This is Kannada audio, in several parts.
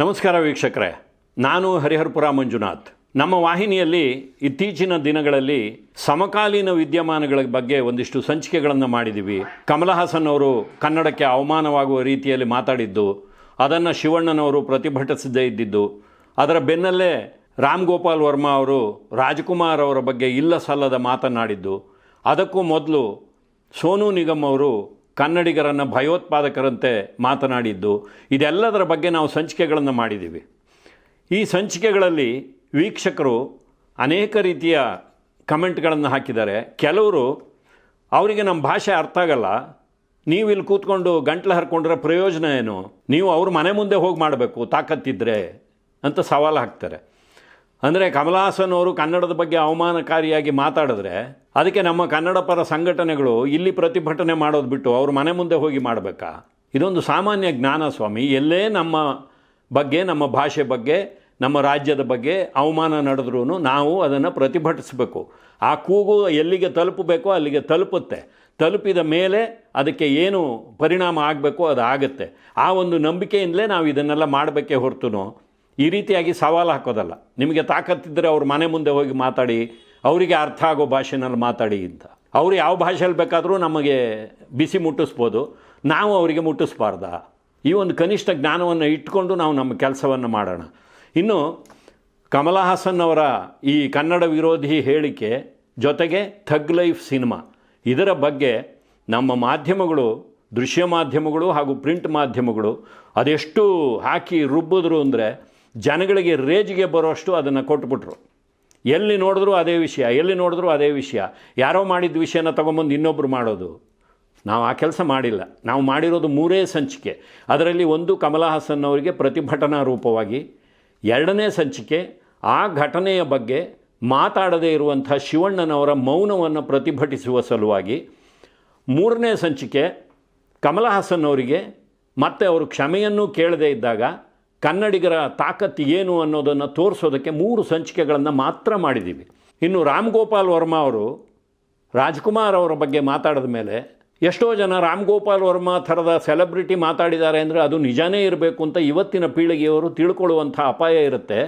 ನಮಸ್ಕಾರ ವೀಕ್ಷಕರೇ. ನಾನು ಹರಿಹರಪುರ ಮಂಜುನಾಥ್. ನಮ್ಮ ವಾಹಿನಿಯಲ್ಲಿ ಇತ್ತೀಚಿನ ದಿನಗಳಲ್ಲಿ ಸಮಕಾಲೀನ ವಿದ್ಯಮಾನಗಳ ಬಗ್ಗೆ ಒಂದಿಷ್ಟು ಸಂಚಿಕೆಗಳನ್ನು ಮಾಡಿದ್ದೀವಿ ಕಮಲ ಹಾಸನ್ ಅವರು ಕನ್ನಡಕ್ಕೆ ಅವಮಾನವಾಗುವ ರೀತಿಯಲ್ಲಿ ಮಾತಾಡಿದ್ದು, ಅದನ್ನು ಶಿವಣ್ಣನವರು ಪ್ರತಿಭಟಿಸದೇ ಇದ್ದಿದ್ದು, ಅದರ ಬೆನ್ನಲ್ಲೇ ರಾಮ್ ಗೋಪಾಲ್ ವರ್ಮಾ ಅವರು ರಾಜ್ಕುಮಾರ್ ಅವರ ಬಗ್ಗೆ ಇಲ್ಲ ಸಲ್ಲದ ಮಾತನಾಡಿದ್ದು ಅದಕ್ಕೂ ಮೊದಲು ಸೋನು ನಿಗಮ್ ಅವರು ಕನ್ನಡಿಗರನ್ನು ಭಯೋತ್ಪಾದಕರಂತೆ ಮಾತನಾಡಿದ್ದು. ಇದೆಲ್ಲದರ ಬಗ್ಗೆ ನಾವು ಸಂಚಿಕೆಗಳನ್ನು ಮಾಡಿದ್ದೀವಿ. ಈ ಸಂಚಿಕೆಗಳಲ್ಲಿ ವೀಕ್ಷಕರು ಅನೇಕ ರೀತಿಯ ಕಮೆಂಟ್ಗಳನ್ನು ಹಾಕಿದ್ದಾರೆ. ಕೆಲವರು, ಅವರಿಗೆ ನಮ್ಮ ಭಾಷೆ ಅರ್ಥ ಆಗಲ್ಲ. ನೀವು ಇಲ್ಲಿ ಕೂತ್ಕೊಂಡು ಗಂಟ್ಲು ಹರ್ಕೊಂಡ್ರೆ ಪ್ರಯೋಜನ ಏನು? ನೀವು ಅವ್ರ ಮನೆ ಮುಂದೆ ಹೋಗಿ ಮಾಡಬೇಕು ತಾಕತ್ತಿದ್ದರೆ ಅಂತ ಸವಾಲು ಹಾಕ್ತಾರೆ. ಅಂದರೆ ಕಮಲಹಾಸನ್ ಅವರು ಕನ್ನಡದ ಬಗ್ಗೆ ಅವಮಾನಕಾರಿಯಾಗಿ ಮಾತಾಡಿದ್ರೆ ಅದಕ್ಕೆ ನಮ್ಮ ಕನ್ನಡ ಪರ ಸಂಘಟನೆಗಳು ಇಲ್ಲಿ ಪ್ರತಿಭಟನೆ ಮಾಡೋದು ಬಿಟ್ಟು ಅವ್ರ ಮನೆ ಮುಂದೆ ಹೋಗಿ ಮಾಡಬೇಕಾ? ಇದೊಂದು ಸಾಮಾನ್ಯ ಜ್ಞಾನ ಸ್ವಾಮಿ. ಎಲ್ಲೇ ನಮ್ಮ ಬಗ್ಗೆ, ನಮ್ಮ ಭಾಷೆ ಬಗ್ಗೆ, ನಮ್ಮ ರಾಜ್ಯದ ಬಗ್ಗೆ ಅವಮಾನ ನಡೆದ್ರೂ ನಾವು ಅದನ್ನು ಪ್ರತಿಭಟಿಸಬೇಕು. ಆ ಕೂಗು ಎಲ್ಲಿಗೆ ತಲುಪಬೇಕೋ ಅಲ್ಲಿಗೆ ತಲುಪುತ್ತೆ. ತಲುಪಿದ ಮೇಲೆ ಅದಕ್ಕೆ ಏನು ಪರಿಣಾಮ ಆಗಬೇಕು ಅದು ಆಗುತ್ತೆ. ಆ ಒಂದು ನಂಬಿಕೆಯಿಂದಲೇ ನಾವು ಇದನ್ನೆಲ್ಲ ಮಾಡಬೇಕೇ ಹೊರತು ಈ ರೀತಿಯಾಗಿ ಸವಾಲು ಹಾಕೋದಲ್ಲ. ನಿಮಗೆ ತಾಕತ್ತಿದ್ದರೆ ಅವ್ರ ಮನೆ ಮುಂದೆ ಹೋಗಿ ಮಾತಾಡಿ ಅವರಿಗೆ ಅರ್ಥ ಆಗೋ ಭಾಷೆನಲ್ಲಿ ಮಾತಾಡಿ ಅಂತ. ಅವರು ಯಾವ ಭಾಷೆಯಲ್ಲಿ ಬೇಕಾದರೂ ನಮಗೆ ಬಿಸಿ ಮುಟ್ಟಿಸ್ಬೋದು. ನಾವು ಅವರಿಗೆ ಮುಟ್ಟಿಸ್ಬಾರ್ದ. ಈ ಒಂದು ಕನಿಷ್ಠ ಜ್ಞಾನವನ್ನು ಇಟ್ಕೊಂಡು ನಾವು ನಮ್ಮ ಕೆಲಸವನ್ನು ಮಾಡೋಣ. ಇನ್ನು ಕಮಲ ಹಾಸನ್ ಅವರ ಈ ಕನ್ನಡ ವಿರೋಧಿ ಹೇಳಿಕೆ ಜೊತೆಗೆ ಥಗ್ ಲೈಫ್ ಸಿನಿಮಾ. ಇದರ ಬಗ್ಗೆ ನಮ್ಮ ಮಾಧ್ಯಮಗಳು, ದೃಶ್ಯ ಮಾಧ್ಯಮಗಳು ಹಾಗೂ ಪ್ರಿಂಟ್ ಮಾಧ್ಯಮಗಳು ಅದೆಷ್ಟು ಹಾಕಿ ರುಬ್ಬಿದ್ರು ಅಂದರೆ ಜನಗಳಿಗೆ ರೇಜಿಗೆ ಬರೋಷ್ಟು ಅದನ್ನು ಕೊಟ್ಬಿಟ್ರು. ಎಲ್ಲಿ ನೋಡಿದ್ರೂ ಅದೇ ವಿಷಯ, ಎಲ್ಲಿ ನೋಡಿದ್ರೂ ಅದೇ ವಿಷಯ. ಯಾರೋ ಮಾಡಿದ ವಿಷಯನ ತೊಗೊಂಬಂದು ಇನ್ನೊಬ್ಬರು ಮಾಡೋದು. ನಾವು ಆ ಕೆಲಸ ಮಾಡಿಲ್ಲ. ನಾವು ಮಾಡಿರೋದು ಮೂರೇ ಸಂಚಿಕೆ. ಅದರಲ್ಲಿ ಒಂದು ಕಮಲ ಹಾಸನ್ ಅವರಿಗೆ ಪ್ರತಿಭಟನಾ ರೂಪವಾಗಿ, ಎರಡನೇ ಸಂಚಿಕೆ ಆ ಘಟನೆಯ ಬಗ್ಗೆ ಮಾತಾಡದೇ ಇರುವಂಥ ಶಿವಣ್ಣನವರ ಮೌನವನ್ನು ಪ್ರತಿಭಟಿಸುವ ಸಲುವಾಗಿ, ಮೂರನೇ ಸಂಚಿಕೆ ಕಮಲ ಹಾಸನ್ ಅವರಿಗೆ ಮತ್ತೆ ಅವರು ಕ್ಷಮೆಯನ್ನು ಕೇಳದೇ ಇದ್ದಾಗ ಕನ್ನಡಿಗರ ತಾಕತ್ತು ಏನು ಅನ್ನೋದನ್ನು ತೋರಿಸೋದಕ್ಕೆ ಮೂರು ಸಂಚಿಕೆಗಳನ್ನು ಮಾತ್ರ ಮಾಡಿದ್ದೀವಿ ಇನ್ನು ರಾಮ್ ಗೋಪಾಲ್ ವರ್ಮಾ ಅವರು ರಾಜ್ಕುಮಾರ್ ಅವರ ಬಗ್ಗೆ ಮಾತಾಡಿದ ಮೇಲೆ ಎಷ್ಟೋ ಜನ ರಾಮ್ ಗೋಪಾಲ್ ವರ್ಮಾ ಥರದ ಸೆಲೆಬ್ರಿಟಿ ಮಾತಾಡಿದ್ದಾರೆ ಅಂದರೆ ಅದು ನಿಜಾನೇ ಇರಬೇಕು ಅಂತ ಇವತ್ತಿನ ಪೀಳಿಗೆಯವರು ತಿಳ್ಕೊಳ್ಳುವಂಥ ಅಪಾಯ ಇರುತ್ತೆ.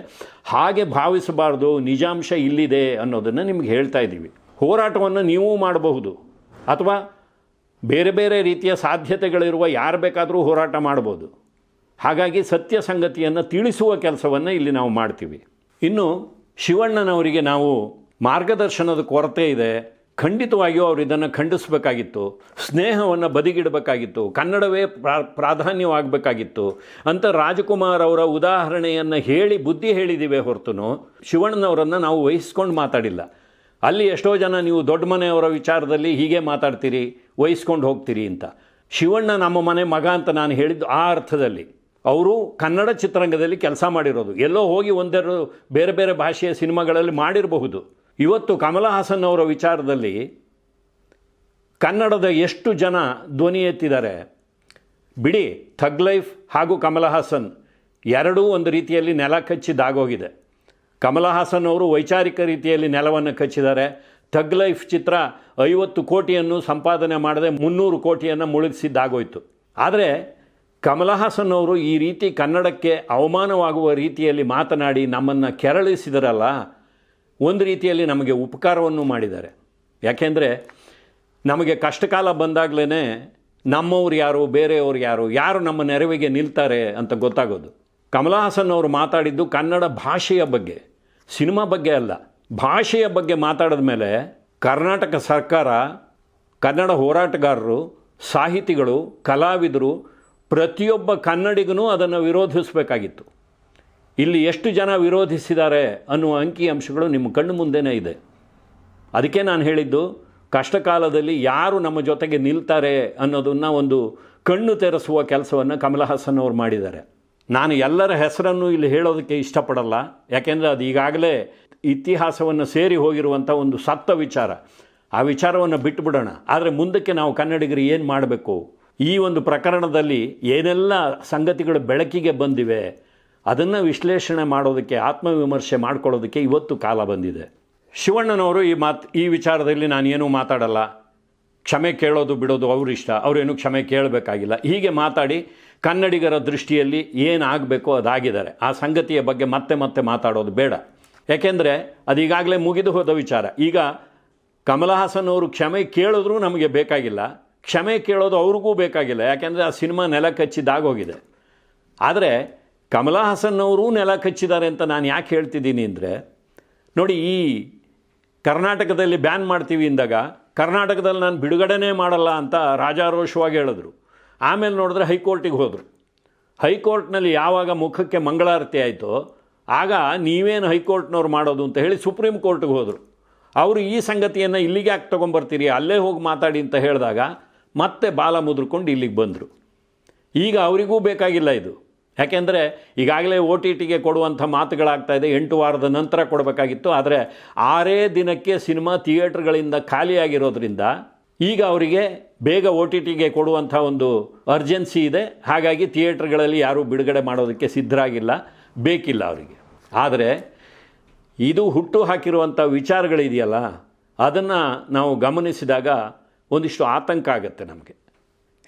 ಹಾಗೆ ಭಾವಿಸಬಾರ್ದು, ನಿಜಾಂಶ ಇಲ್ಲಿದೆ ಅನ್ನೋದನ್ನು ನಿಮ್ಗೆ ಹೇಳ್ತಾ ಇದ್ದೀವಿ. ಹೋರಾಟವನ್ನು ನೀವೂ ಮಾಡಬಹುದು. ಅಥವಾ ಬೇರೆ ಬೇರೆ ರೀತಿಯ ಸಾಧ್ಯತೆಗಳಿರುವ ಯಾರು ಬೇಕಾದರೂ ಹೋರಾಟ ಮಾಡ್ಬೋದು. ಹಾಗಾಗಿ ಸತ್ಯ ಸಂಗತಿಯನ್ನು ತಿಳಿಸುವ ಕೆಲಸವನ್ನು ಇಲ್ಲಿ ನಾವು ಮಾಡ್ತೀವಿ. ಇನ್ನು ಶಿವಣ್ಣನವರಿಗೆ ನಾವು ಮಾರ್ಗದರ್ಶನದ ಕೊರತೆ ಇದೆ. ಖಂಡಿತವಾಗಿಯೂ ಅವರು ಇದನ್ನು ಖಂಡಿಸಬೇಕಾಗಿತ್ತು. ಸ್ನೇಹವನ್ನು ಬದಿಗಿಡಬೇಕಾಗಿತ್ತು. ಕನ್ನಡವೇ ಪ್ರಾ, ಪ್ರಾಧಾನ್ಯವಾಗಬೇಕಾಗಿತ್ತು. ಅಂತ ರಾಜಕುಮಾರ್ ಅವರ ಉದಾಹರಣೆಯನ್ನು ಹೇಳಿ ಬುದ್ಧಿ ಹೇಳಿದ್ದೀವಿ ಹೊರತು ಶಿವಣ್ಣನವರನ್ನು ನಾವು ವಹಿಸ್ಕೊಂಡು ಮಾತಾಡಿಲ್ಲ. ಅಲ್ಲಿ ಎಷ್ಟೋ ಜನ ನೀವು ದೊಡ್ಡ ಮನೆಯವರ ವಿಚಾರದಲ್ಲಿ ಹೀಗೆ ಮಾತಾಡ್ತೀರಿ, ವಹಿಸ್ಕೊಂಡು ಹೋಗ್ತೀರಿ ಅಂತ. ಶಿವಣ್ಣ ನಮ್ಮ ಮನೆ ಮಗ ಅಂತ ನಾನು ಹೇಳಿದ್ದು ಆ ಅರ್ಥದಲ್ಲಿ. ಅವರು ಕನ್ನಡ ಚಿತ್ರರಂಗದಲ್ಲಿ ಕೆಲಸ ಮಾಡಿರೋದು. ಎಲ್ಲೋ ಹೋಗಿ ಒಂದೆರಡು ಬೇರೆ ಬೇರೆ ಭಾಷೆಯ ಸಿನಿಮಾಗಳಲ್ಲಿ ಮಾಡಿರಬಹುದು. ಇವತ್ತು ಕಮಲ ಹಾಸನ್ ಅವರ ವಿಚಾರದಲ್ಲಿ ಕನ್ನಡದ ಎಷ್ಟು ಜನ ಧ್ವನಿ ಎತ್ತಿದ್ದಾರೆ. ಬಿಡಿ, ಥಗ್ ಲೈಫ್ ಹಾಗೂ ಕಮಲ ಹಾಸನ್ ಎರಡೂ ಒಂದು ರೀತಿಯಲ್ಲಿ ನೆಲ ಕಚ್ಚಿದ್ದಾಗೋಗಿದೆ ಕಮಲ ಹಾಸನ್ ಅವರು ವೈಚಾರಿಕ ರೀತಿಯಲ್ಲಿ ನೆಲವನ್ನು ಕಚ್ಚಿದ್ದಾರೆ. ಥಗ್ ಲೈಫ್ ಚಿತ್ರ ಐವತ್ತು ಕೋಟಿಯನ್ನು ಸಂಪಾದನೆ ಮಾಡದೆ ಮುನ್ನೂರು ಕೋಟಿಯನ್ನು ಮುಳುಗಿಸಿದ್ದಾಗೋಯ್ತು ಆದರೆ ಕಮಲ ಹಾಸನ್ ಅವರು ಈ ರೀತಿ ಕನ್ನಡಕ್ಕೆ ಅವಮಾನವಾಗುವ ರೀತಿಯಲ್ಲಿ ಮಾತನಾಡಿ ನಮ್ಮನ್ನು ಕೆರಳಿಸಿದರಲ್ಲ, ಒಂದು ರೀತಿಯಲ್ಲಿ ನಮಗೆ ಉಪಕಾರವನ್ನು ಮಾಡಿದ್ದಾರೆ. ಯಾಕೆಂದರೆ ನಮಗೆ ಕಷ್ಟಕಾಲ ಬಂದಾಗಲೇ ನಮ್ಮವ್ರು ಯಾರು, ಬೇರೆಯವ್ರು ಯಾರು ಯಾರು ನಮ್ಮ ನೆರವಿಗೆ ನಿಲ್ತಾರೆ ಅಂತ ಗೊತ್ತಾಗೋದು. ಕಮಲ ಹಾಸನ್ ಅವರು ಮಾತಾಡಿದ್ದು ಕನ್ನಡ ಭಾಷೆಯ ಬಗ್ಗೆ, ಸಿನಿಮಾ ಬಗ್ಗೆ ಅಲ್ಲ. ಭಾಷೆಯ ಬಗ್ಗೆ ಮಾತಾಡಿದ ಮೇಲೆ ಕರ್ನಾಟಕ ಸರ್ಕಾರ, ಕನ್ನಡ ಹೋರಾಟಗಾರರು, ಸಾಹಿತಿಗಳು, ಕಲಾವಿದರು ಪ್ರತಿಯೊಬ್ಬ ಕನ್ನಡಿಗನೂ ಅದನ್ನು ವಿರೋಧಿಸಬೇಕಾಗಿತ್ತು. ಇಲ್ಲಿ ಎಷ್ಟು ಜನ ವಿರೋಧಿಸಿದ್ದಾರೆ ಅನ್ನುವ ಅಂಕಿ ಅಂಶಗಳು ನಿಮ್ಮ ಕಣ್ಣು ಮುಂದೆನೇ ಇದೆ. ಅದಕ್ಕೆ ನಾನು ಹೇಳಿದ್ದು, ಕಷ್ಟಕಾಲದಲ್ಲಿ ಯಾರು ನಮ್ಮ ಜೊತೆಗೆ ನಿಲ್ತಾರೆ ಅನ್ನೋದನ್ನು ಒಂದು ಕಣ್ಣು ತೆರೆಸುವ ಕೆಲಸವನ್ನು ಕಮಲ ಹಾಸನ್ ಅವರು ಮಾಡಿದ್ದಾರೆ. ನಾನು ಎಲ್ಲರ ಹೆಸರನ್ನು ಇಲ್ಲಿ ಹೇಳೋದಕ್ಕೆ ಇಷ್ಟಪಡಲ್ಲ. ಯಾಕೆಂದರೆ ಅದು ಈಗಾಗಲೇ ಇತಿಹಾಸವನ್ನು ಸೇರಿ ಹೋಗಿರುವಂಥ ಒಂದು ಸತ್ತ ವಿಚಾರ. ಆ ವಿಚಾರವನ್ನು ಬಿಟ್ಟುಬಿಡೋಣ ಆದರೆ ಮುಂದಕ್ಕೆ ನಾವು ಕನ್ನಡಿಗರು ಏನು ಮಾಡಬೇಕು? ಈ ಒಂದು ಪ್ರಕರಣದಲ್ಲಿ ಏನೆಲ್ಲ ಸಂಗತಿಗಳು ಬೆಳಕಿಗೆ ಬಂದಿವೆ, ಅದನ್ನು ವಿಶ್ಲೇಷಣೆ ಮಾಡೋದಕ್ಕೆ, ಆತ್ಮವಿಮರ್ಶೆ ಮಾಡ್ಕೊಳ್ಳೋದಕ್ಕೆ ಇವತ್ತು ಕಾಲ ಬಂದಿದೆ. ಶಿವಣ್ಣನವರು ಈ ಮಾತು, ಈ ವಿಚಾರದಲ್ಲಿ ನಾನೇನೂ ಮಾತಾಡಲ್ಲ. ಕ್ಷಮೆ ಕೇಳೋದು ಬಿಡೋದು ಅವರಿಷ್ಟ. ಅವರೇನು ಕ್ಷಮೆ ಕೇಳಬೇಕಾಗಿಲ್ಲ. ಹೀಗೆ ಮಾತಾಡಿ ಕನ್ನಡಿಗರ ದೃಷ್ಟಿಯಲ್ಲಿ ಏನಾಗಬೇಕೋ ಅದಾಗಿದ್ದಾರೆ. ಆ ಸಂಗತಿಯ ಬಗ್ಗೆ ಮತ್ತೆ ಮತ್ತೆ ಮಾತಾಡೋದು ಬೇಡ. ಯಾಕೆಂದರೆ ಈಗಾಗಲೇ ಮುಗಿದು ಹೋದ ವಿಚಾರ. ಈಗ ಕಮಲಹಾಸನ್ ಅವರು ಕ್ಷಮೆ ಕೇಳಿದ್ರೂ ನಮಗೆ ಬೇಕಾಗಿಲ್ಲ. ಕ್ಷಮೆ ಕೇಳೋದು ಅವ್ರಿಗೂ ಬೇಕಾಗಿಲ್ಲ. ಯಾಕೆಂದರೆ ಆ ಸಿನಿಮಾ ನೆಲ ಕಚ್ಚಿದ್ದಾಗೋಗಿದೆ ಆದರೆ ಕಮಲಾ ಹಾಸನ್ ಅವರು ನೆಲ ಕಚ್ಚಿದ್ದಾರೆ ಅಂತ ನಾನು ಯಾಕೆ ಹೇಳ್ತಿದ್ದೀನಿ ಅಂದರೆ, ನೋಡಿ ಈ ಕರ್ನಾಟಕದಲ್ಲಿ ಬ್ಯಾನ್ ಮಾಡ್ತೀವಿ ಅಂದಾಗ, ಕರ್ನಾಟಕದಲ್ಲಿ ನಾನು ಬಿಡುಗಡೆನೇ ಮಾಡಲ್ಲ ಅಂತ ರಾಜಾರೋಷವಾಗಿ ಹೇಳಿದ್ರು. ಆಮೇಲೆ ನೋಡಿದ್ರೆ ಹೈಕೋರ್ಟಿಗೆ ಹೋದರು. ಹೈಕೋರ್ಟ್ನಲ್ಲಿ ಯಾವಾಗ ಮುಖಕ್ಕೆ ಮಂಗಳಾರತಿ ಆಯಿತೋ, ಆಗ ನೀವೇನು ಹೈಕೋರ್ಟ್ನವ್ರು ಮಾಡೋದು ಅಂತ ಹೇಳಿ ಸುಪ್ರೀಂ ಕೋರ್ಟ್ಗೆ ಹೋದರು. ಅವರು ಈ ಸಂಗತಿಯನ್ನು ಇಲ್ಲಿಗೆ ಯಾಕೆ ತೊಗೊಂಬರ್ತೀರಿ? ಅಲ್ಲೇ ಹೋಗಿ ಮಾತಾಡಿ ಅಂತ ಹೇಳಿದಾಗ ಮತ್ತೆ ಬಾಲ ಮುದ್ರಕೊಂಡು ಇಲ್ಲಿಗೆ ಬಂದರು. ಈಗ ಅವರಿಗೂ ಬೇಕಾಗಿಲ್ಲ ಇದು. ಯಾಕೆಂದರೆ ಈಗಾಗಲೇ ಒ ಟಿ ಟಿಗೆ ಕೊಡುವಂಥ ಮಾತುಗಳಾಗ್ತಾ ಇದೆ. ಎಂಟು ವಾರದ ನಂತರ ಕೊಡಬೇಕಾಗಿತ್ತು. ಆದರೆ ಆರೇ ದಿನಕ್ಕೆ ಸಿನಿಮಾ ಥಿಯೇಟ್ರ್ಗಳಿಂದ ಖಾಲಿಯಾಗಿರೋದ್ರಿಂದ ಈಗ ಅವರಿಗೆ ಬೇಗ ಓ ಟಿ ಟಿಗೆ ಕೊಡುವಂಥ ಒಂದು ಅರ್ಜೆನ್ಸಿ ಇದೆ. ಹಾಗಾಗಿ ಥಿಯೇಟ್ರ್ಗಳಲ್ಲಿ ಯಾರೂ ಬಿಡುಗಡೆ ಮಾಡೋದಕ್ಕೆ ಸಿದ್ಧರಾಗಿಲ್ಲ. ಬೇಕಿಲ್ಲ ಅವರಿಗೆ. ಆದರೆ ಇದು ಹುಟ್ಟು ಹಾಕಿರುವಂಥ ವಿಚಾರಗಳಿದೆಯಲ್ಲ, ಅದನ್ನು ನಾವು ಗಮನಿಸಿದಾಗ ಒಂದಿಷ್ಟು ಆತಂಕ ಆಗುತ್ತೆ ನಮಗೆ.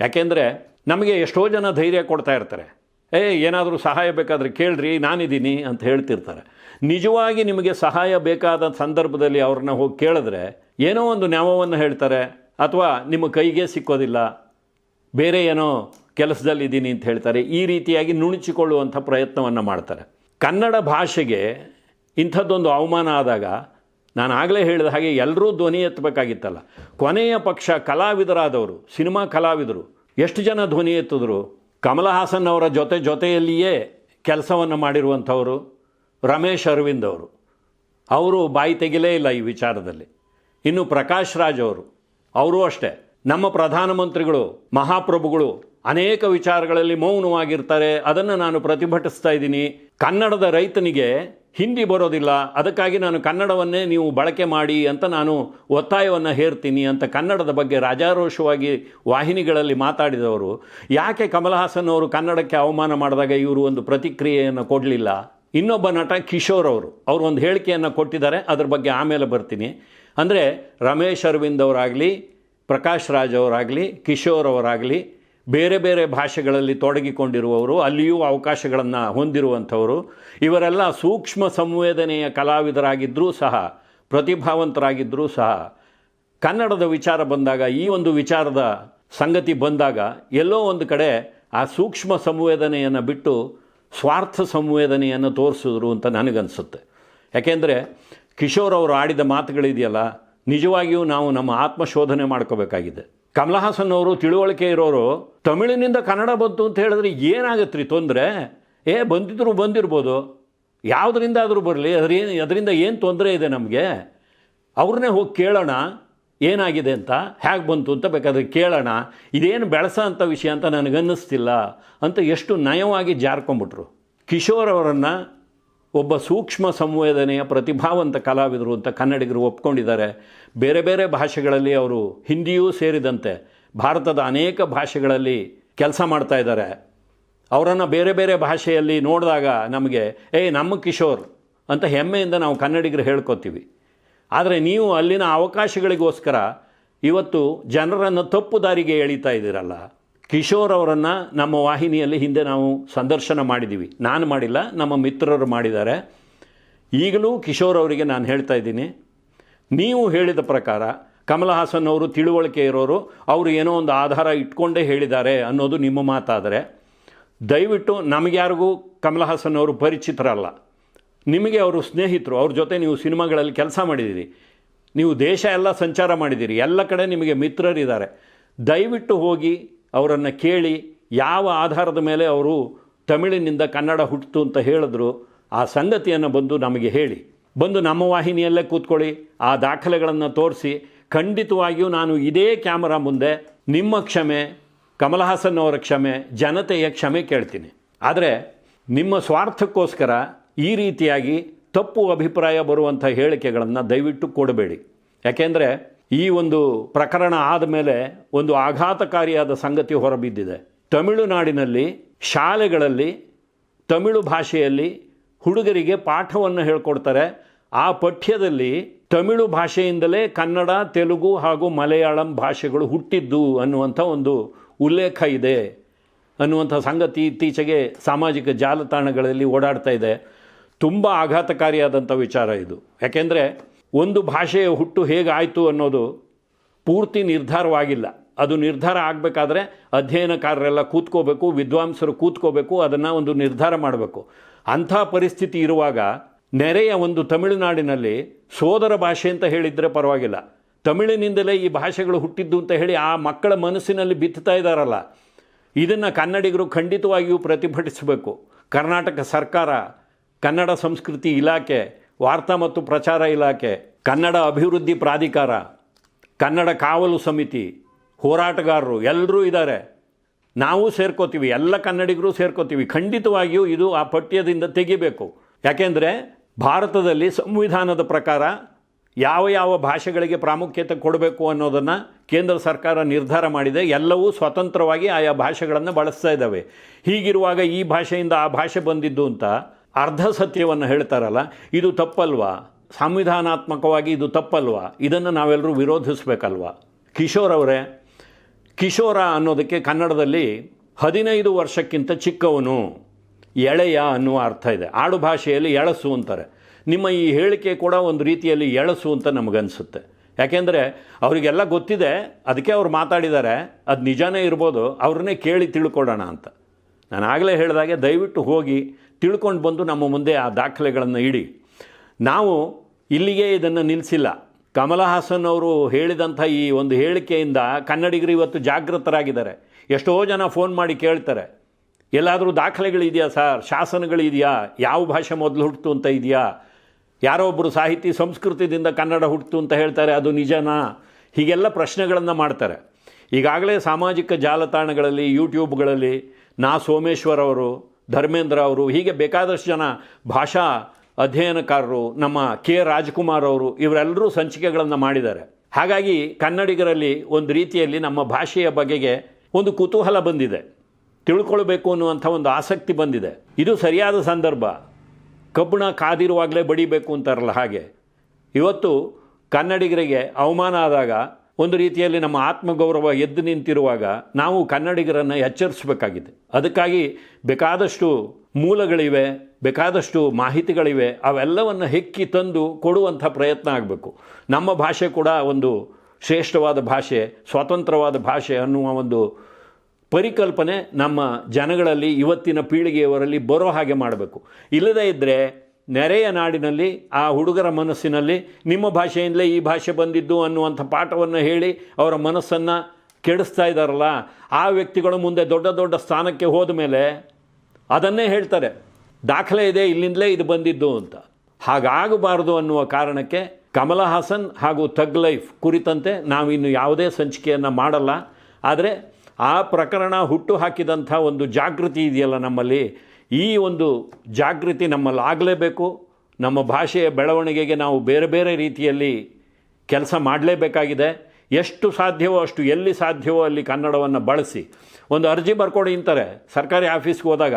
ಯಾಕೆಂದರೆ ನಮಗೆ ಎಷ್ಟೋ ಜನ ಧೈರ್ಯ ಕೊಡ್ತಾ ಇರ್ತಾರೆ. ಏ, ಏನಾದರೂ ಸಹಾಯ ಬೇಕಾದರೆ ಕೇಳ್ರಿ, ನಾನಿದ್ದೀನಿ ಅಂತ ಹೇಳ್ತಿರ್ತಾರೆ. ನಿಜವಾಗಿ ನಿಮಗೆ ಸಹಾಯ ಬೇಕಾದ ಸಂದರ್ಭದಲ್ಲಿ ಅವ್ರನ್ನ ಹೋಗಿ ಕೇಳಿದ್ರೆ ಏನೋ ಒಂದು ನ್ಯಾಯವನ್ನು ಹೇಳ್ತಾರೆ, ಅಥವಾ ನಿಮ್ಮ ಕೈಗೆ ಸಿಕ್ಕೋದಿಲ್ಲ, ಬೇರೆ ಏನೋ ಕೆಲಸದಲ್ಲಿದ್ದೀನಿ ಅಂತ ಹೇಳ್ತಾರೆ, ಈ ರೀತಿಯಾಗಿ ನುಣುಚಿಕೊಳ್ಳುವಂಥ ಪ್ರಯತ್ನವನ್ನು ಮಾಡ್ತಾರೆ. ಕನ್ನಡ ಭಾಷೆಗೆ ಇಂಥದ್ದೊಂದು ಅವಮಾನ ಆದಾಗ ನಾನು ಆಗಲೇ ಹೇಳಿದ ಹಾಗೆ ಎಲ್ಲರೂ ಧ್ವನಿ ಎತ್ತಬೇಕಾಗಿತ್ತಲ್ಲ. ಕೊನೆಯ ಪಕ್ಷ ಕಲಾವಿದರಾದವರು, ಸಿನಿಮಾ ಕಲಾವಿದರು, ಎಷ್ಟು ಜನ ಧ್ವನಿ ಎತ್ತಿದ್ರು? ಕಮಲ ಹಾಸನ್ ಅವರ ಜೊತೆ ಜೊತೆಯಲ್ಲಿಯೇ ಕೆಲಸವನ್ನು ಮಾಡಿರುವಂಥವರು ರಮೇಶ್ ಅರವಿಂದ್ ಅವರು. ಅವರು ಬಾಯಿ ತೆಗಿಲೇ ಇಲ್ಲ ಈ ವಿಚಾರದಲ್ಲಿ. ಇನ್ನು ಪ್ರಕಾಶ್ ರಾಜ್ ಅವರು ಅವರು ಅಷ್ಟೇ. ನಮ್ಮ ಪ್ರಧಾನಮಂತ್ರಿಗಳು, ಮಹಾಪ್ರಭುಗಳು ಅನೇಕ ವಿಚಾರಗಳಲ್ಲಿ ಮೌನವಾಗಿರ್ತಾರೆ. ಅದನ್ನು ನಾನು ಪ್ರತಿಭಟಿಸ್ತಾ ಇದ್ದೀನಿ. ಕನ್ನಡದ ರೈತನಿಗೆ ಹಿಂದಿ ಬರೋದಿಲ್ಲ. ಅದಕ್ಕಾಗಿ ನಾನು ಕನ್ನಡವನ್ನೇ ನೀವು ಬಳಕೆ ಮಾಡಿ ಅಂತ ನಾನು ಒತ್ತಾಯವನ್ನು ಹೇರ್ತೀನಿ ಅಂತ ಕನ್ನಡದ ಬಗ್ಗೆ ರಾಜಾರೋಷವಾಗಿ ವಾಹಿನಿಗಳಲ್ಲಿ ಮಾತಾಡಿದವರು. ಯಾಕೆ ಕಮಲ್ ಹಾಸನ್ ಅವರು ಕನ್ನಡಕ್ಕೆ ಅವಮಾನ ಮಾಡಿದಾಗ ಇವರು ಒಂದು ಪ್ರತಿಕ್ರಿಯೆಯನ್ನು ಕೊಡಲಿಲ್ಲ? ಇನ್ನೊಬ್ಬ ನಟ ಕಿಶೋರ್ ಅವರು. ಅವರು ಒಂದು ಹೇಳಿಕೆಯನ್ನು ಕೊಟ್ಟಿದ್ದಾರೆ. ಅದ್ರ ಬಗ್ಗೆ ಆಮೇಲೆ ಬರ್ತೀನಿ. ಅಂದರೆ ರಮೇಶ್ ಅರವಿಂದ್ ಅವರಾಗಲಿ, ಪ್ರಕಾಶ್ ರಾಜ್ ಅವರಾಗಲಿ, ಕಿಶೋರ್ ಅವರಾಗಲಿ ಬೇರೆ ಬೇರೆ ಭಾಷೆಗಳಲ್ಲಿ ತೊಡಗಿಕೊಂಡಿರುವವರು, ಅಲ್ಲಿಯೂ ಅವಕಾಶಗಳನ್ನು ಹೊಂದಿರುವಂಥವರು. ಇವರೆಲ್ಲ ಸೂಕ್ಷ್ಮ ಸಂವೇದನೆಯ ಕಲಾವಿದರಾಗಿದ್ದರೂ ಸಹ ಪ್ರತಿಭಾವಂತರಾಗಿದ್ದರೂ ಸಹ, ಕನ್ನಡದ ವಿಚಾರ ಬಂದಾಗ, ಈ ಒಂದು ವಿಚಾರದ ಸಂಗತಿ ಬಂದಾಗ, ಎಲ್ಲೋ ಒಂದು ಕಡೆ ಆ ಸೂಕ್ಷ್ಮ ಸಂವೇದನೆಯನ್ನು ಬಿಟ್ಟು ಸ್ವಾರ್ಥ ಸಂವೇದನೆಯನ್ನು ತೋರಿಸಿದ್ರು ಅಂತ ನನಗನ್ಸುತ್ತೆ. ಯಾಕೆಂದರೆ, ಕಿಶೋರ್ ಅವರು ಆಡಿದ ಮಾತುಗಳಿದೆಯಲ್ಲ, ನಿಜವಾಗಿಯೂ ನಾವು ನಮ್ಮ ಆತ್ಮಶೋಧನೆ ಮಾಡ್ಕೋಬೇಕಾಗಿದೆ. ಕಮಲ ಹಾಸನ್ ಅವರು ತಿಳುವಳಿಕೆ ಇರೋರು, ತಮಿಳಿನಿಂದ ಕನ್ನಡ ಬಂತು ಅಂತ ಹೇಳಿದ್ರೆ ಏನಾಗತ್ತೆ ರೀ ತೊಂದರೆ? ಏ, ಬಂದಿದ್ರು ಬಂದಿರ್ಬೋದು. ಯಾವುದರಿಂದ ಆದರೂ ಬರಲಿ ಅದ್ರೇನು ಅದರಿಂದ ಏನು ತೊಂದರೆ ಇದೆ ನಮಗೆ? ಅವ್ರನ್ನೇ ಹೋಗಿ ಕೇಳೋಣ, ಏನಾಗಿದೆ ಅಂತ ಹೇಗೆ ಬಂತು ಅಂತ ಬೇಕಾದ್ರೆ ಕೇಳೋಣ. ಇದೇನು ಬೆಳೆಸೋ ಅಂಥ ವಿಷಯ ಅಂತ ನನಗನ್ನಿಸ್ತಿಲ್ಲ ಅಂತ ಎಷ್ಟು ನಯವಾಗಿ ಜಾರ್ಕೊಂಬಿಟ್ರು. ಕಿಶೋರ್ ಅವರನ್ನು ಒಬ್ಬ ಸೂಕ್ಷ್ಮ ಸಂವೇದನೆಯ ಪ್ರತಿಭಾವಂತ ಕಲಾವಿದರು ಅಂತ ಕನ್ನಡಿಗರು ಒಪ್ಕೊಂಡಿದ್ದಾರೆ. ಬೇರೆ ಬೇರೆ ಭಾಷೆಗಳಲ್ಲಿ ಅವರು ಹಿಂದಿಯೂ ಸೇರಿದಂತೆ ಭಾರತದ ಅನೇಕ ಭಾಷೆಗಳಲ್ಲಿ ಕೆಲಸ ಮಾಡ್ತಾ ಇದ್ದಾರೆ. ಅವರನ್ನು ಬೇರೆ ಬೇರೆ ಭಾಷೆಯಲ್ಲಿ ನೋಡಿದಾಗ ನಮಗೆ ಏಯ್ ನಮ್ಮ ಕಿಶೋರ್ ಅಂತ ಹೆಮ್ಮೆಯಿಂದ ನಾವು ಕನ್ನಡಿಗರು ಹೇಳ್ಕೊತೀವಿ. ಆದರೆ ನೀವು ಅಲ್ಲಿನ ಅವಕಾಶಗಳಿಗೋಸ್ಕರ ಇವತ್ತು ಜನರನ್ನು ತಪ್ಪು ದಾರಿಗೆ ಎಳೀತಾ ಇದ್ದೀರಲ್ಲ. ಕಿಶೋರ್ ಅವರನ್ನು ನಮ್ಮ ವಾಹಿನಿಯಲ್ಲಿ ಹಿಂದೆ ನಾವು ಸಂದರ್ಶನ ಮಾಡಿದ್ದೀವಿ ನಾನು ಮಾಡಿಲ್ಲ, ನಮ್ಮ ಮಿತ್ರರು ಮಾಡಿದ್ದಾರೆ. ಈಗಲೂ ಕಿಶೋರ್ ಅವರಿಗೆ ನಾನು ಹೇಳ್ತಾ ಇದ್ದೀನಿ. ನೀವು ಹೇಳಿದ ಪ್ರಕಾರ ಕಮಲ ಹಾಸನ್ ಅವರು ತಿಳುವಳಿಕೆ ಇರೋರು, ಅವರು ಏನೋ ಒಂದು ಆಧಾರ ಇಟ್ಕೊಂಡೇ ಹೇಳಿದ್ದಾರೆ ಅನ್ನೋದು ನಿಮ್ಮ ಮಾತಾದರೆ, ದಯವಿಟ್ಟು ನಮಗ್ಯಾರಿಗೂ ಕಮಲ ಹಾಸನ್ ಅವರು ಪರಿಚಿತರಲ್ಲ. ನಿಮಗೆ ಅವರು ಸ್ನೇಹಿತರು, ಅವ್ರ ಜೊತೆ ನೀವು ಸಿನಿಮಾಗಳಲ್ಲಿ ಕೆಲಸ ಮಾಡಿದ್ದೀರಿ ನೀವು ದೇಶ ಎಲ್ಲ ಸಂಚಾರ ಮಾಡಿದ್ದೀರಿ ಎಲ್ಲ ಕಡೆ ನಿಮಗೆ ಮಿತ್ರರಿದ್ದಾರೆ. ದಯವಿಟ್ಟು ಹೋಗಿ ಅವರನ್ನು ಕೇಳಿ ಯಾವ ಆಧಾರದ ಮೇಲೆ ಅವರು ತಮಿಳಿನಿಂದ ಕನ್ನಡ ಹುಟ್ಟಿತು ಅಂತ ಹೇಳಿದ್ರು, ಆ ಸಂಗತಿಯನ್ನು ಬಂದು ನಮಗೆ ಹೇಳಿ. ಬಂದು ನಮ್ಮ ವಾಹಿನಿಯಲ್ಲೇ ಕೂತ್ಕೊಳ್ಳಿ, ಆ ದಾಖಲೆಗಳನ್ನು ತೋರಿಸಿ. ಖಂಡಿತವಾಗಿಯೂ ನಾನು ಇದೇ ಕ್ಯಾಮರಾ ಮುಂದೆ ನಿಮ್ಮ ಕ್ಷಮೆ, ಕಮಲಹಾಸನ್ ಅವರ ಕ್ಷಮೆ, ಜನತೆಯ ಕ್ಷಮೆ ಕೇಳ್ತೀನಿ. ಆದರೆ ನಿಮ್ಮ ಸ್ವಾರ್ಥಕ್ಕೋಸ್ಕರ ಈ ರೀತಿಯಾಗಿ ತಪ್ಪು ಅಭಿಪ್ರಾಯ ಬರುವಂಥ ಹೇಳಿಕೆಗಳನ್ನು ದಯವಿಟ್ಟು ಕೊಡಬೇಡಿ. ಯಾಕೆಂದರೆ ಈ ಒಂದು ಪ್ರಕರಣ ಆದ ಮೇಲೆ ಒಂದು ಆಘಾತಕಾರಿಯಾದ ಸಂಗತಿ ಹೊರಬಿದ್ದಿದೆ. ತಮಿಳುನಾಡಿನಲ್ಲಿ, ಶಾಲೆಗಳಲ್ಲಿ, ತಮಿಳು ಭಾಷೆಯಲ್ಲಿ ಹುಡುಗರಿಗೆ ಪಾಠವನ್ನು ಹೇಳ್ಕೊಡ್ತಾರೆ. ಆ ಪಠ್ಯದಲ್ಲಿ ತಮಿಳು ಭಾಷೆಯಿಂದಲೇ ಕನ್ನಡ, ತೆಲುಗು ಹಾಗೂ ಮಲಯಾಳಂ ಭಾಷೆಗಳು ಹುಟ್ಟಿದ್ದು ಅನ್ನುವಂಥ ಒಂದು ಉಲ್ಲೇಖ ಇದೆ ಅನ್ನುವಂಥ ಸಂಗತಿ ಇತ್ತೀಚೆಗೆ ಸಾಮಾಜಿಕ ಜಾಲತಾಣಗಳಲ್ಲಿ ಓಡಾಡ್ತಾ ಇದೆ. ತುಂಬ ಆಘಾತಕಾರಿಯಾದಂಥ ವಿಚಾರ ಇದು. ಯಾಕೆಂದರೆ ಒಂದು ಭಾಷೆಯ ಹುಟ್ಟು ಹೇಗಾಯಿತು ಅನ್ನೋದು ಪೂರ್ತಿ ನಿರ್ಧಾರವಾಗಿಲ್ಲ. ಅದು ನಿರ್ಧಾರ ಆಗಬೇಕಾದ್ರೆ ಅಧ್ಯಯನಕಾರರೆಲ್ಲ ಕೂತ್ಕೋಬೇಕು, ವಿದ್ವಾಂಸರು ಕೂತ್ಕೋಬೇಕು, ಅದನ್ನು ಒಂದು ನಿರ್ಧಾರ ಮಾಡಬೇಕು. ಅಂಥ ಪರಿಸ್ಥಿತಿ ಇರುವಾಗ ನೆರೆಯ ಒಂದು ತಮಿಳುನಾಡಿನಲ್ಲಿ ಸೋದರ ಭಾಷೆ ಅಂತ ಹೇಳಿದರೆ ಪರವಾಗಿಲ್ಲ. ತಮಿಳಿನಿಂದಲೇ ಈ ಭಾಷೆಗಳು ಹುಟ್ಟಿದ್ದು ಅಂತ ಹೇಳಿ ಆ ಮಕ್ಕಳ ಮನಸ್ಸಿನಲ್ಲಿ ಬಿತ್ತುತ್ತಾ ಇದ್ದಾರಲ್ಲ ಇದನ್ನು ಕನ್ನಡಿಗರು ಖಂಡಿತವಾಗಿಯೂ ಪ್ರತಿಭಟಿಸಬೇಕು. ಕರ್ನಾಟಕ ಸರ್ಕಾರ, ಕನ್ನಡ ಸಂಸ್ಕೃತಿ ಇಲಾಖೆ ವಾರ್ತಾ ಮತ್ತು ಪ್ರಚಾರ ಇಲಾಖೆ, ಕನ್ನಡ ಅಭಿವೃದ್ಧಿ ಪ್ರಾಧಿಕಾರ, ಕನ್ನಡ ಕಾವಲು ಸಮಿತಿ, ಹೋರಾಟಗಾರರು ಎಲ್ಲರೂ ಇದ್ದಾರೆ. ನಾವು ಸೇರ್ಕೋತೀವಿ, ಎಲ್ಲ ಕನ್ನಡಿಗರು ಸೇರ್ಕೋತೀವಿ. ಖಂಡಿತವಾಗಿಯೂ ಇದು ಆ ಪಠ್ಯದಿಂದ ತೆಗಿಬೇಕು. ಯಾಕೆಂದರೆ ಭಾರತದಲ್ಲಿ ಸಂವಿಧಾನದ ಪ್ರಕಾರ ಯಾವ ಯಾವ ಭಾಷೆಗಳಿಗೆ ಪ್ರಾಮುಖ್ಯತೆ ಕೊಡಬೇಕು ಅನ್ನೋದನ್ನು ಕೇಂದ್ರ ಸರ್ಕಾರ ನಿರ್ಧಾರ ಮಾಡಿದೆ. ಎಲ್ಲವೂ ಸ್ವತಂತ್ರವಾಗಿ ಆಯಾ ಭಾಷೆಗಳನ್ನು ಬಳಸ್ತಾ ಇದ್ದಾವೆ. ಹೀಗಿರುವಾಗ ಈ ಭಾಷೆಯಿಂದ ಆ ಭಾಷೆ ಬಂದಿದ್ದು ಅಂತ ಅರ್ಧ ಸತ್ಯವನ್ನು ಹೇಳ್ತಾರಲ್ಲ, ಇದು ತಪ್ಪಲ್ವಾ? ಸಂವಿಧಾನಾತ್ಮಕವಾಗಿ ಇದು ತಪ್ಪಲ್ವಾ? ಇದನ್ನು ನಾವೆಲ್ಲರೂ ವಿರೋಧಿಸಬೇಕಲ್ವಾ? ಕಿಶೋರ್ ಅವರೇ, ಕಿಶೋರ ಅನ್ನೋದಕ್ಕೆ ಕನ್ನಡದಲ್ಲಿ ಹದಿನೈದು ವರ್ಷಕ್ಕಿಂತ ಚಿಕ್ಕವನು, ಎಳೆಯ ಅನ್ನುವ ಅರ್ಥ ಇದೆ. ಆಡು ಭಾಷೆಯಲ್ಲಿ ಎಳಸು ಅಂತಾರೆ. ನಿಮ್ಮ ಈ ಹೇಳಿಕೆ ಕೂಡ ಒಂದು ರೀತಿಯಲ್ಲಿ ಎಳಸು ಅಂತ ನಮಗನ್ಸುತ್ತೆ. ಯಾಕೆಂದರೆ ಅವರಿಗೆಲ್ಲ ಗೊತ್ತಿದೆ, ಅದಕ್ಕೆ ಅವ್ರು ಮಾತಾಡಿದ್ದಾರೆ, ಅದು ನಿಜಾನೇ ಇರ್ಬೋದು, ಅವ್ರನ್ನೇ ಕೇಳಿ ತಿಳ್ಕೊಡೋಣ ಅಂತ. ನಾನು ಆಗಲೇ ಹೇಳಿದಾಗೆ ದಯವಿಟ್ಟು ಹೋಗಿ ತಿಳ್ಕೊಂಡು ಬಂದು ನಮ್ಮ ಮುಂದೆ ಆ ದಾಖಲೆಗಳನ್ನು ಇಡಿ. ನಾವು ಇಲ್ಲಿಗೆ ಇದನ್ನು ನಿಲ್ಲಿಸಿಲ್ಲ ಕಮಲ ಹಾಸನ್ ಅವರು ಹೇಳಿದಂಥ ಈ ಒಂದು ಹೇಳಿಕೆಯಿಂದ ಕನ್ನಡಿಗರು ಇವತ್ತು ಜಾಗೃತರಾಗಿದ್ದಾರೆ. ಎಷ್ಟೋ ಜನ ಫೋನ್ ಮಾಡಿ ಕೇಳ್ತಾರೆ. ಎಲ್ಲಾದರೂ ದಾಖಲೆಗಳಿದೆಯಾ ಸರ್? ಶಾಸನಗಳಿದೆಯಾ? ಯಾವ ಭಾಷೆ ಮೊದಲು ಹುಟ್ಟಿತು ಅಂತ ಇದೆಯಾ? ಯಾರೋ ಒಬ್ಬರು ಸಾಹಿತಿ ಸಂಸ್ಕೃತಿದಿಂದ ಕನ್ನಡ ಹುಟ್ಟಿತು ಅಂತ ಹೇಳ್ತಾರೆ, ಅದು ನಿಜನಾ? ಹೀಗೆಲ್ಲ ಪ್ರಶ್ನೆಗಳನ್ನು ಮಾಡ್ತಾರೆ. ಈಗಾಗಲೇ ಸಾಮಾಜಿಕ ಜಾಲತಾಣಗಳಲ್ಲಿ ಯೂಟ್ಯೂಬ್ಗಳಲ್ಲಿ ನಾ ಸೋಮೇಶ್ವರ್ ಅವರು ಧರ್ಮೇಂದ್ರ ಅವರು, ಹೀಗೆ ಬೇಕಾದಷ್ಟು ಜನ ಭಾಷಾ ಅಧ್ಯಯನಕಾರರು, ನಮ್ಮ ಕೆ ರಾಜ್ಕುಮಾರ್ ಅವರು, ಇವರೆಲ್ಲರೂ ಸಂಚಿಕೆಗಳನ್ನು ಮಾಡಿದ್ದಾರೆ. ಹಾಗಾಗಿ ಕನ್ನಡಿಗರಲ್ಲಿ ಒಂದು ರೀತಿಯಲ್ಲಿ ನಮ್ಮ ಭಾಷೆಯ ಬಗೆಗೆ ಒಂದು ಕುತೂಹಲ ಬಂದಿದೆ. ತಿಳ್ಕೊಳ್ಬೇಕು ಅನ್ನುವಂಥ ಒಂದು ಆಸಕ್ತಿ ಬಂದಿದೆ. ಇದು ಸರಿಯಾದ ಸಂದರ್ಭ. ಕಬ್ಬಣ ಕಾದಿರುವಾಗಲೇ ಬಡಿಬೇಕು ಅಂತಾರಲ್ಲ ಹಾಗೆ. ಇವತ್ತು ಕನ್ನಡಿಗರಿಗೆ ಅವಮಾನ ಆದಾಗ ಒಂದು ರೀತಿಯಲ್ಲಿ ನಮ್ಮ ಆತ್ಮಗೌರವ ಎದ್ದು ನಿಂತಿರುವಾಗ ನಾವು ಕನ್ನಡಿಗರನ್ನು ಎಚ್ಚರಿಸಬೇಕಾಗಿದೆ. ಅದಕ್ಕಾಗಿ ಬೇಕಾದಷ್ಟು ಮೂಲಗಳಿವೆ, ಬೇಕಾದಷ್ಟು ಮಾಹಿತಿಗಳಿವೆ, ಅವೆಲ್ಲವನ್ನು ಹೆಕ್ಕಿ ತಂದು ಕೊಡುವಂಥ ಪ್ರಯತ್ನ ಆಗಬೇಕು. ನಮ್ಮ ಭಾಷೆ ಕೂಡ ಒಂದು ಶ್ರೇಷ್ಠವಾದ ಭಾಷೆ, ಸ್ವತಂತ್ರವಾದ ಭಾಷೆ ಅನ್ನುವ ಒಂದು ಪರಿಕಲ್ಪನೆ ನಮ್ಮ ಜನಗಳಲ್ಲಿ ಇವತ್ತಿನ ಪೀಳಿಗೆಯವರಲ್ಲಿ ಬರೋ ಹಾಗೆ ಮಾಡಬೇಕು. ಇಲ್ಲದೇ ಇದ್ದರೆ ನೆರೆಯ ನಾಡಿನಲ್ಲಿ, ಆ ಹುಡುಗರ ಮನಸ್ಸಿನಲ್ಲಿ, ನಿಮ್ಮ ಭಾಷೆಯಿಂದಲೇ ಈ ಭಾಷೆ ಬಂದಿದ್ದು ಅನ್ನುವಂಥ ಪಾಠವನ್ನು ಹೇಳಿ ಅವರ ಮನಸ್ಸನ್ನು ಕೆಡಿಸ್ತಾ ಇದ್ದಾರಲ್ಲ, ಆ ವ್ಯಕ್ತಿಗಳು ಮುಂದೆ ದೊಡ್ಡ ದೊಡ್ಡ ಸ್ಥಾನಕ್ಕೆ ಹೋದ ಮೇಲೆ ಅದನ್ನೇ ಹೇಳ್ತಾರೆ. ದಾಖಲೆ ಇದೆ, ಇಲ್ಲಿಂದಲೇ ಇದು ಬಂದಿದ್ದು ಅಂತ. ಹಾಗಾಗಬಾರದು ಅನ್ನುವ ಕಾರಣಕ್ಕೆ ಕಮಲ ಹಾಸನ್ ಹಾಗೂ ಥಗ್ ಲೈಫ್ ಕುರಿತಂತೆ ನಾವಿನ್ನು ಯಾವುದೇ ಸಂಚಿಕೆಯನ್ನು ಮಾಡಲ್ಲ. ಆದರೆ ಆ ಪ್ರಕರಣ ಹುಟ್ಟು ಹಾಕಿದಂಥ ಒಂದು ಜಾಗೃತಿ ಇದೆಯಲ್ಲ ನಮ್ಮಲ್ಲಿ. ಈ ಒಂದು ಜಾಗೃತಿ ನಮ್ಮಲ್ಲಾಗಲೇಬೇಕು. ನಮ್ಮ ಭಾಷೆಯ ಬೆಳವಣಿಗೆಗೆ ನಾವು ಬೇರೆ ಬೇರೆ ರೀತಿಯಲ್ಲಿ ಕೆಲಸ ಮಾಡಲೇಬೇಕಾಗಿದೆ. ಎಷ್ಟು ಸಾಧ್ಯವೋ ಅಷ್ಟು ಎಲ್ಲಿ ಸಾಧ್ಯವೋ ಅಲ್ಲಿ ಕನ್ನಡವನ್ನು ಬಳಸಿ. ಒಂದು ಅರ್ಜಿ ಬರ್ಕೊಡಿ ಅಂತಾರೆ, ಸರ್ಕಾರಿ ಆಫೀಸ್ಗೆ ಹೋದಾಗ.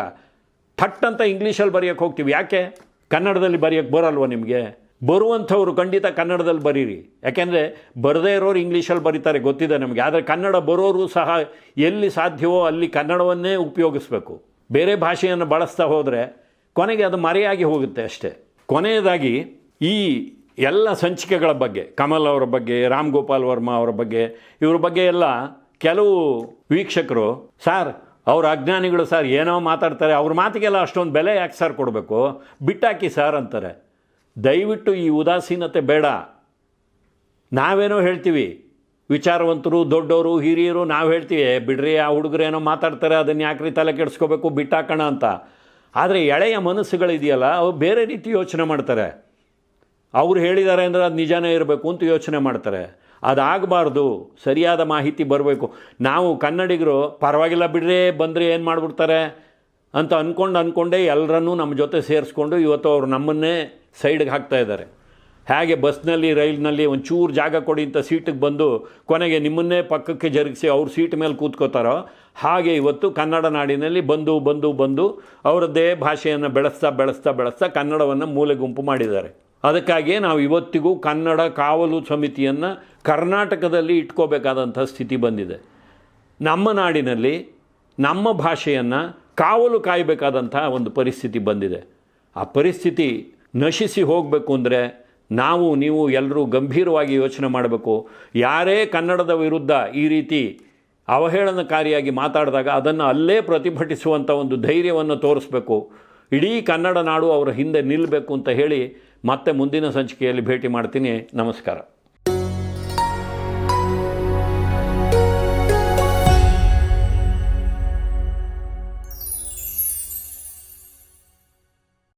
ಥಟ್ ಅಂತ ಇಂಗ್ಲೀಷಲ್ಲಿ ಬರೆಯೋಕ್ಕೆ ಹೋಗ್ತೀವಿ. ಯಾಕೆ? ಕನ್ನಡದಲ್ಲಿ ಬರೆಯೋಕ್ಕೆ ಬರಲ್ವ ನಿಮಗೆ? ಬರುವಂಥವ್ರು ಖಂಡಿತ ಕನ್ನಡದಲ್ಲಿ ಬರೀರಿ. ಯಾಕೆಂದರೆ ಬರದೇ ಇರೋರು ಇಂಗ್ಲೀಷಲ್ಲಿ ಬರೀತಾರೆ, ಗೊತ್ತಿದೆ ನಮಗೆ. ಆದರೆ ಕನ್ನಡ ಬರೋರು ಸಹ ಎಲ್ಲಿ ಸಾಧ್ಯವೋ ಅಲ್ಲಿ ಕನ್ನಡವನ್ನೇ ಉಪಯೋಗಿಸ್ಬೇಕು. ಬೇರೆ ಭಾಷೆಯನ್ನು ಬಳಸ್ತಾ ಹೋದರೆ ಕೊನೆಗೆ ಅದು ಮರೆಯಾಗಿ ಹೋಗುತ್ತೆ ಅಷ್ಟೇ. ಕೊನೆಯದಾಗಿ ಈ ಎಲ್ಲ ಸಂಚಿಕೆಗಳ ಬಗ್ಗೆ, ಕಮಲ್ ಅವರ ಬಗ್ಗೆ, ರಾಮ್ ಗೋಪಾಲ್ ವರ್ಮಾ ಅವರ ಬಗ್ಗೆ, ಇವ್ರ ಬಗ್ಗೆ ಎಲ್ಲ ಕೆಲವು ವೀಕ್ಷಕರು, ಸರ್, ಅವ್ರ ಅಜ್ಞಾನಿಗಳು ಸರ್ ಏನೋ ಮಾತಾಡ್ತಾರೆ, ಅವ್ರ ಮಾತಿಗೆಲ್ಲ ಅಷ್ಟೊಂದು ಬೆಲೆ ಯಾಕೆ ಸರ್ ಕೊಡಬೇಕು? ಬಿಟ್ಟಾಕಿ ಸರ್ ಅಂತಾರೆ. ದಯವಿಟ್ಟು ಈ ಉದಾಸೀನತೆ ಬೇಡ. ನಾವೇನೋ ಹೇಳ್ತೀವಿ ವಿಚಾರವಂತರು, ದೊಡ್ಡವರು, ಹಿರಿಯರು, ನಾವು ಹೇಳ್ತೀವಿ ಬಿಡ್ರಿ, ಆ ಹುಡುಗರು ಏನೋ ಮಾತಾಡ್ತಾರೆ, ಅದನ್ನು ಯಾಕ್ರಿ ತಲೆ ಕೆಡಿಸ್ಕೋಬೇಕು, ಬಿಟ್ಟಾಕೋಣ ಅಂತ. ಆದರೆ ಎಳೆಯ ಮನಸ್ಸುಗಳಿದೆಯಲ್ಲ, ಅವು ಬೇರೆ ರೀತಿ ಯೋಚನೆ ಮಾಡ್ತಾರೆ. ಅವ್ರು ಹೇಳಿದ್ದಾರೆ ಅಂದರೆ ಅದು ನಿಜಾನೇ ಇರಬೇಕು ಅಂತ ಯೋಚನೆ ಮಾಡ್ತಾರೆ. ಅದಾಗಬಾರ್ದು, ಸರಿಯಾದ ಮಾಹಿತಿ ಬರಬೇಕು. ನಾವು ಕನ್ನಡಿಗರು, ಪರವಾಗಿಲ್ಲ ಬಿಡ್ರಿ, ಬಂದರೆ ಏನು ಮಾಡಿಬಿಡ್ತಾರೆ? ಅಂತ ಅಂದ್ಕೊಂಡು ಅಂದ್ಕೊಂಡೇ ಎಲ್ಲರನ್ನೂ ನಮ್ಮ ಜೊತೆ ಸೇರಿಸ್ಕೊಂಡು ಇವತ್ತು ಅವರು ನಮ್ಮನ್ನೇ ಸೈಡ್ಗೆ ಹಾಕ್ತಾ ಇದ್ದಾರೆ. ಹೇಗೆ ಬಸ್ನಲ್ಲಿ, ರೈಲ್ನಲ್ಲಿ ಒಂಚೂರು ಜಾಗ ಕೊಡಿ ಅಂತ ಸೀಟಿಗೆ ಬಂದು ಕೊನೆಗೆ ನಿಮ್ಮನ್ನೇ ಪಕ್ಕಕ್ಕೆ ಜರುಗಿಸಿ ಅವ್ರ ಸೀಟ್ ಮೇಲೆ ಕೂತ್ಕೋತಾರೋ ಹಾಗೆ ಇವತ್ತು ಕನ್ನಡ ನಾಡಿನಲ್ಲಿ ಬಂದು ಬಂದು ಬಂದು ಅವರದ್ದೇ ಭಾಷೆಯನ್ನು ಬೆಳೆಸ್ತಾ ಬೆಳೆಸ್ತಾ ಬೆಳೆಸ್ತಾ ಕನ್ನಡವನ್ನು ಮೂಲೆ ಗುಂಪು ಮಾಡಿದ್ದಾರೆ. ಅದಕ್ಕಾಗಿಯೇ ನಾವು ಇವತ್ತಿಗೂ ಕನ್ನಡ ಕಾವಲು ಸಮಿತಿಯನ್ನು ಕರ್ನಾಟಕದಲ್ಲಿ ಇಟ್ಕೋಬೇಕಾದಂಥ ಸ್ಥಿತಿ ಬಂದಿದೆ. ನಮ್ಮ ನಾಡಿನಲ್ಲಿ ನಮ್ಮ ಭಾಷೆಯನ್ನು ಕಾವಲು ಕಾಯಬೇಕಾದಂಥ ಒಂದು ಪರಿಸ್ಥಿತಿ ಬಂದಿದೆ. ಆ ಪರಿಸ್ಥಿತಿ ನಶಿಸಿ ಹೋಗಬೇಕು ಅಂದರೆ ನಾವು, ನೀವು ಎಲ್ಲರೂ ಗಂಭೀರವಾಗಿ ಯೋಚನೆ ಮಾಡಬೇಕು. ಯಾರೇ ಕನ್ನಡದ ವಿರುದ್ಧ ಈ ರೀತಿ ಅವಹೇಳನಕಾರಿಯಾಗಿ ಮಾತಾಡಿದಾಗ ಅದನ್ನು ಅಲ್ಲೇ ಪ್ರತಿಭಟಿಸುವಂಥ ಒಂದು ಧೈರ್ಯವನ್ನು ತೋರಿಸ್ಬೇಕು. ಇಡೀ ಕನ್ನಡ ನಾಡು ಅವರ ಹಿಂದೆ ನಿಲ್ಲಬೇಕು ಅಂತ ಹೇಳಿ ಮತ್ತೆ ಮುಂದಿನ ಸಂಚಿಕೆಯಲ್ಲಿ ಭೇಟಿ ಮಾಡ್ತೀನಿ. ನಮಸ್ಕಾರ.